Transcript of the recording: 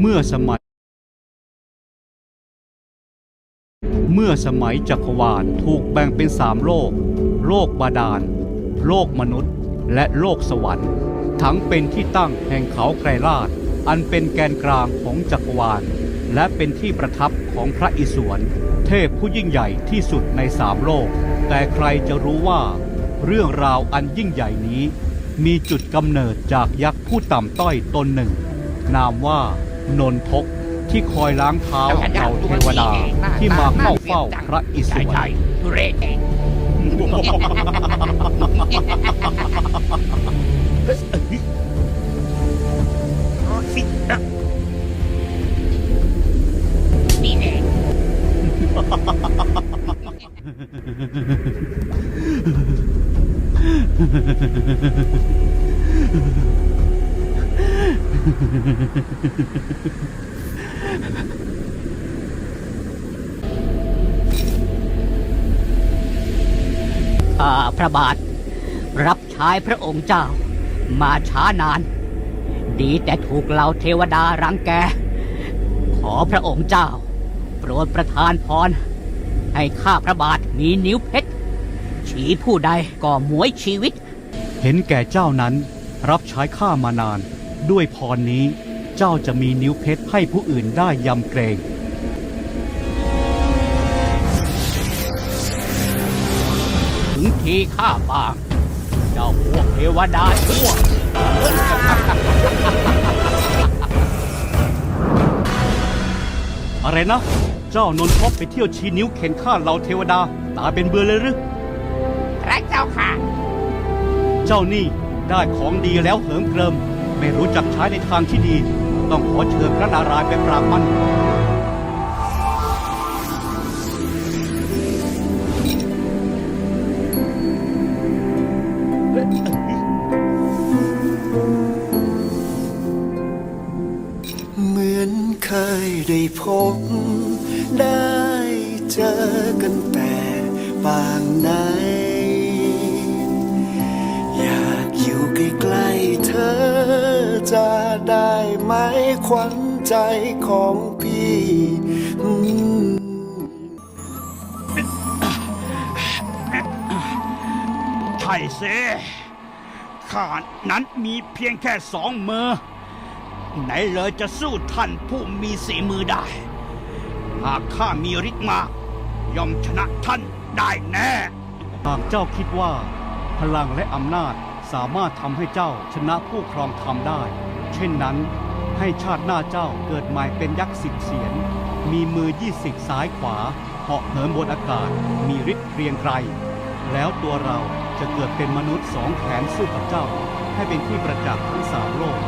เมื่อสมัย เมื่อสมัยจักรวาลถูกแบ่งเป็นสามโลก โลกบาดาล โลกมนุษย์ และโลกสวรรค์ ทั้งเป็นที่ตั้งแห่งเขาไกรลาดอันเป็นแกนกลางของจักรวาล และเป็นที่ประทับของพระอิศวร เทพผู้ยิ่งใหญ่ที่สุดในสามโลก แต่ใครจะรู้ว่า เรื่องราวอันยิ่งใหญ่นี้ มีจุดกำเนิดจากยักษ์ผู้ต่ำต้อยตนหนึ่ง นามว่านนทกที่คอยล้างเท้าเหล่าเทวดาที่มาเข้าเฝ้าพระอิศใช่วรใช่ทุเรศเองนี่แน่ ข้าพระบาท รับใช้พระองค์เจ้า มาช้านาน ดีแต่ถูกเหล่าเทวดารังแก ขอพระองค์เจ้า โปรดประทานพร ให้ข้าพระบาทมีนิ้วเพชรฉีผู้ใดก็หมวยชีวิต เห็นแก่เจ้านั้นรับใช้ข้ามานาน ด้วยพรนี้เจ้าจะมีนิ้วเพชรให้ผู้อื่นได้ยำเกรงถึงทีข้าบาง เจ้าพวกเทวดาชั่วอะไรนะ เจ้านนทบไปเที่ยวชี้นิ้วเข็นฆ่าเราเทวดา ตายเป็นเบือเลยหรือพระเจ้าค่ะ เจ้านี่ได้ของดีแล้วเหิมเกริม ไม่รู้จักใช้ในทางที่ดี ต้องขอเชิญพระนารายณ์ไปปราบมัน เหมือนเคยได้พบ ได้เจอกันแต่บางไหน ขวัญใจของพี่ใช่สิข้านั้นมีเพียงแค่สองมือ ไหนเลยจะสู้ท่านผู้มีสีมือได้ หากข้ามีฤทธิ์มากย่อมชนะท่านได้แน่ หากเจ้าคิดว่า พลังและอำนาจสามารถทำให้เจ้าชนะผู้ครองธรรมได้ เช่นนั้น ให้ชาติหน้าเจ้าเกิดใหม่เป็นยักษ์สิบเสียน มีมือยี่สิบซ้ายขวาเหาะเหินบนอากาศ มีฤทธิ์เกรียงไกร แล้วตัวเราจะเกิดเป็นมนุษย์สองแขนสู้กับเจ้า ให้เป็นที่ประจักษ์ทั้งสามโลก